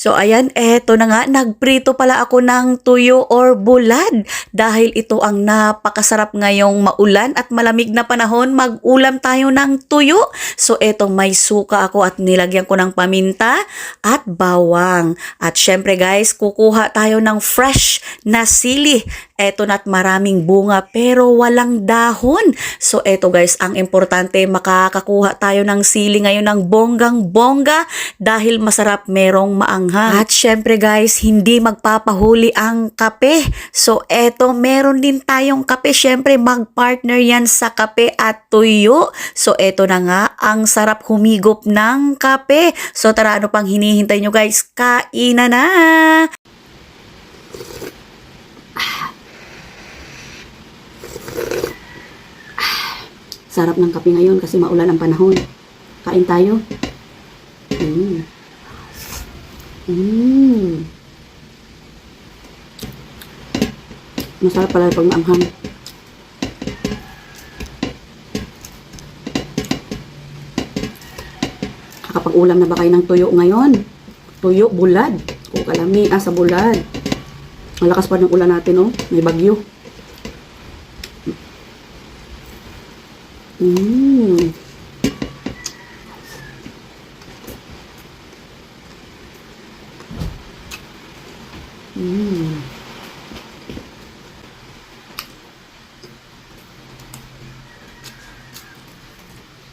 So ayan, eto na nga, nagprito pala ako ng tuyo or bulad dahil ito ang napakasarap ngayong maulan at malamig na panahon, mag-ulam tayo ng tuyo. So eto may suka ako at nilagyan ko ng paminta at bawang. At syempre guys, kukuha tayo ng fresh na sili. Eto na't maraming bunga pero walang dahon. So eto guys, ang importante makakakuha tayo ng sili ngayon ng bonggang bongga dahil masarap merong maanghang. At syempre guys, hindi magpapahuli ang kape. So eto, meron din tayong kape. Syempre magpartner yan sa kape at tuyo. So eto na nga, ang sarap humigop ng kape. So tara, ano pang hinihintay nyo guys? Kainan na! Sarap ng kape ngayon kasi maulan ang panahon. Kain tayo. Mm. Mm. Masarap pala pag maanghang. Kakapag-ulam na ba kayo ng tuyo ngayon? Tuyo, bulad. O kalami, ah, sa bulad. Malakas pa ng ulan natin, oh. May bagyo. Mm. Mm.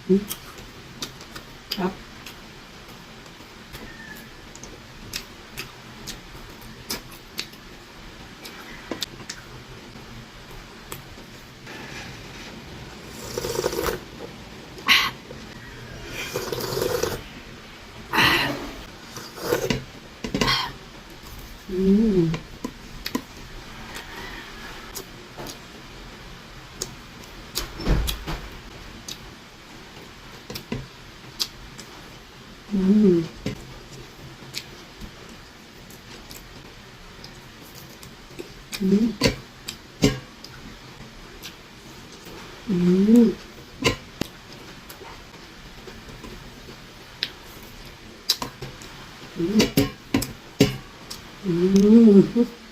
Mm. Ah. Mm. Mm. Mm. Mm. Mm. Mm.